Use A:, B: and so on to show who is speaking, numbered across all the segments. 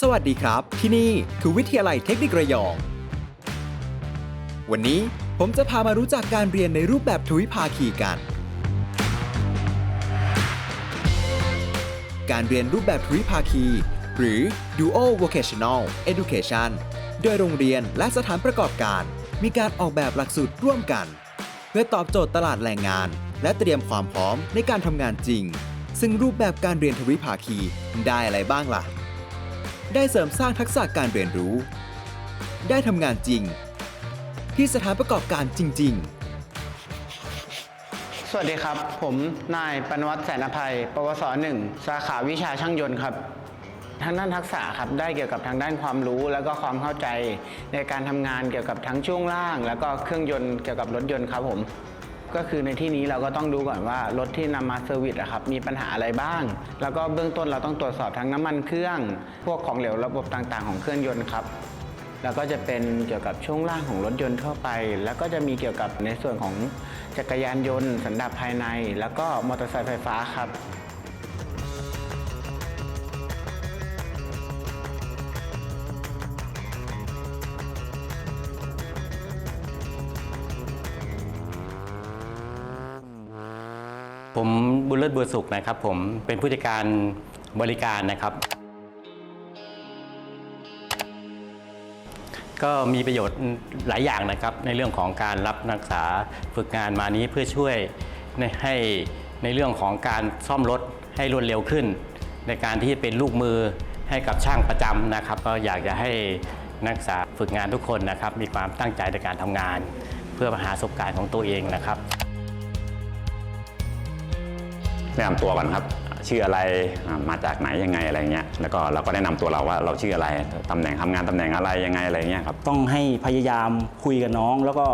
A: สวัสดีครับ ที่นี่คือวิทยาลัยเทคนิคระยอง วันนี้ผมจะพามารู้จักการเรียนในรูปแบบทวิภาคีกัน การเรียนรูปแบบทวิภาคี หรือ Dual Vocational Education โดยโรงเรียนและสถานประกอบการ มีการออกแบบหลักสูตรร่วมกัน เพื่อตอบโจทย์ตลาดแรงงาน และเตรียมความพร้อมในการทำงานจริง ซึ่งรูปแบบการเรียนทวิภาคีได้อะไรบ้างล่ะ ได้เสริมสร้างทักษะการเรียนรู้ ได้ทำงานจริง ที่สถานประกอบการจริง ๆ
B: สวัสดีครับ ผมนายปนวัตแสนอภัย ปวสหนึ่งสาขาวิชาช่างยนต์ครับทางด้านทักษะครับได้เกี่ยวกับทางด้านความรู้ แล้วก็ความเข้าใจในการทำงานเกี่ยวกับทั้งช่วงล่าง แล้วก็เครื่องยนต์เกี่ยวกับรถยนต์ครับผม ก็คือในที่นี้เราก็ต้องดูก่อนว่ารถที่นำมาเซอร์วิสอะครับมีปัญหาอะไรบ้าง แล้วก็เบื้องต้นเราต้องตรวจสอบทั้งน้ำมันเครื่อง พวกของเหลวระบบต่างๆ ของเครื่องยนต์ครับแล้วก็จะเป็นเกี่ยวกับช่วงล่างของรถยนต์ทั่วไป แล้วก็จะมีเกี่ยวกับในส่วนของจักรยานยนต์ สันดาปภายใน แล้วก็มอเตอร์ไซค์ไฟฟ้าครับ
C: ผมบุญเลิศบัวสุขนะครับผมเป็นผู้จัดการบริการนะครับ ก็มีประโยชน์หลายอย่างนะครับ ในเรื่องของการรับนักศึกษาฝึกงานมานี้เพื่อช่วยให้ในเรื่องของการซ่อมรถให้รวดเร็วขึ้น ในการที่จะเป็นลูกมือให้กับช่างประจำนะครับ ก็อยากจะให้นักศึกษาฝึกงานทุกคนนะครับ มีความตั้งใจในการทำงาน เพื่อหาประสบการณ์ของตัวเองนะครับ
D: แนะนำตัวก่อนครับชื่ออะไรอ่ามาจากไหนยังไงอะไรเงี้ยแล้วก็เราก็แนะนำตัวเราว่าเราชื่ออะไรตำแหน่งทำงานตำแหน่งอะไรยังไงอะไรเงี้ยครับ
E: ต้องให้พยายามคุยกับน้อง แล้วก็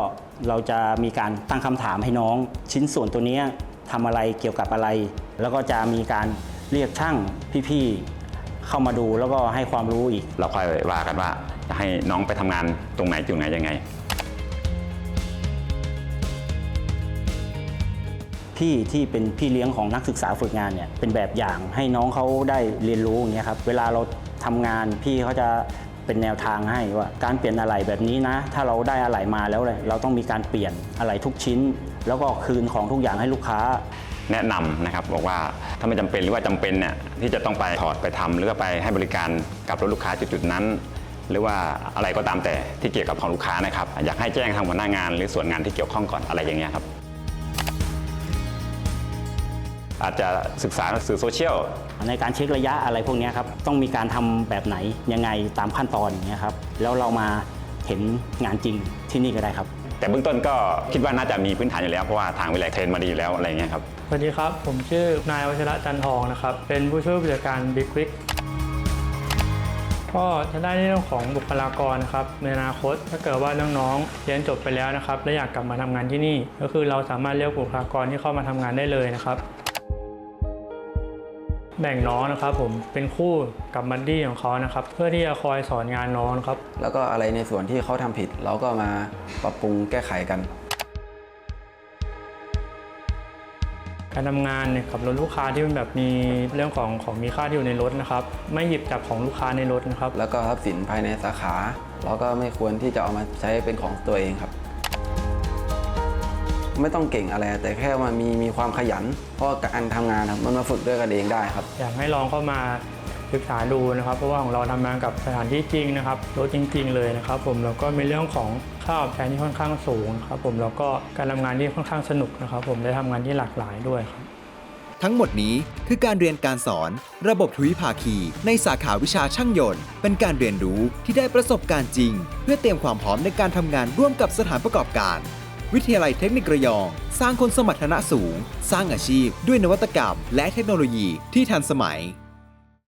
E: เราจะมีการตั้งคำถามให้น้อง ชิ้นส่วนตัวเนี้ยทำอะไรเกี่ยวกับอะไร แล้วก็จะมีการเรียกช่างพี่ๆเข้ามาดูแล้วก็ให้ความรู้อีก
D: เราค่อยว่ากันว่าจะให้น้องไปทำงานตรงไหนจุดไหนยังไง
E: พี่ที่เป็นพี่เลี้ยงของนักศึกษาฝึกงานเนี่ยเป็นแบบอย่างให้น้องเขาได้เรียนรู้อย่างเงี้ยครับเวลาเราทำงานพี่เขาจะเป็นแนวทางให้ว่าการเปลี่ยนอะไหล่แบบนี้นะ ถ้าเราได้อะไหลมาแล้วเลยเราต้องมีการเปลี่ยนอะไหล่ทุกชิ้น แล้วก็คืนของทุกอย่างให้ลูกค้า
D: แนะนำนะครับบอกว่าถ้าไม่จำเป็นหรือว่าจำเป็นเนี่ยที่จะต้องไปถอดไปทำหรือไปให้บริการกับรถลูกค้าจุดๆนั้น หรือว่าอะไรก็ตามแต่ที่เกี่ยวกับของลูกค้านะครับ อยากให้แจ้งทางหัวหน้างาน หรือส่วนงานที่เกี่ยวข้องก่อนอะไรอย่างเงี้ยครับ อาจจะศึกษาสื่อโซเชียล
E: ในการเช็คระยะอะไรพวกเนี้ยครับต้องมีการทำแบบไหนยังไงตามขั้นตอนอย่างเงี้ยครับแล้วเรามาเห็นงานจริงที่นี่ก็ได้ครับ
D: แต่เบื้องต้นก็คิดว่าน่าจะมีพื้นฐานอยู่แล้วเพราะว่าทางวิทยาลัยเทรนมาดีอยู่แล้วอะไรอย่างเงี้ยครับ
F: สวัสดีครับ ผมชื่อนายวัชระจันทองนะครับเป็นผู้ช่วยผู้จัดการ Big Quick ก็จะได้ในเรื่องของบุคลากรนะครับในอนาคตถ้าเกิดว่าน้องๆเรียนจบไปแล้วนะครับ และอยากกลับมาทำงานที่นี่ ก็คือเราสามารถเลือกบุคลากรที่เข้ามาทำงานได้เลยนะครับ แบ่งน้องนะครับผมเป็นคู่กับบัดดี้ของเขานะครับ เพื่อที่จะคอยสอนงานน้องนะครับ
G: แล้วก็อะไรในส่วนที่เขาทำผิด เราก็มาปรับปรุงแก้ไขกัน
F: การทำงานเนี่ยกับรถลูกค้าที่เป็นแบบมีเรื่องของของมีค่าที่อยู่ในรถนะครับ ไม่หยิบจับของลูกค้าในรถนะครับ
G: แล้วก็ทรัพย์สินภายในสาขา เราก็ไม่ควรที่จะเอามาใช้เป็นของตัวเองครับ ไม่ต้องเก่งอะไร แต่แค่มามีมีความขยัน เพราะการทำงานครับมันมาฝึกด้วยกันเองได้ครับ
F: อยากให้ลองเข้ามาศึกษาดูนะครับ เพราะว่าของเราทำงานกับสถานที่จริงนะครับรถจริง ๆ เลยนะครับ ผมแล้วก็มีเรื่องของค่าตอบแทนที่ค่อนข้างสูงนะครับผมแล้วก็การทำงานที่ค่อนข้างสนุกนะครับ ผมได้ทำงานที่หลากหลายด้วยครับ
A: ทั้งหมดนี้คือการเรียนการสอน ระบบทวิภาคี ในสาขาวิชาช่างยนต์ เป็นการเรียนรู้ที่ได้ประสบการณ์จริง เพื่อเตรียมความพร้อมในการทำงานร่วมกับสถานประกอบการ วิทยาลัยเทคนิคระยอง สร้างคนสมรรถนะสูง สร้างอาชีพ ด้วยนวัตกรรม และเทคโนโลยีที่ทันสมัย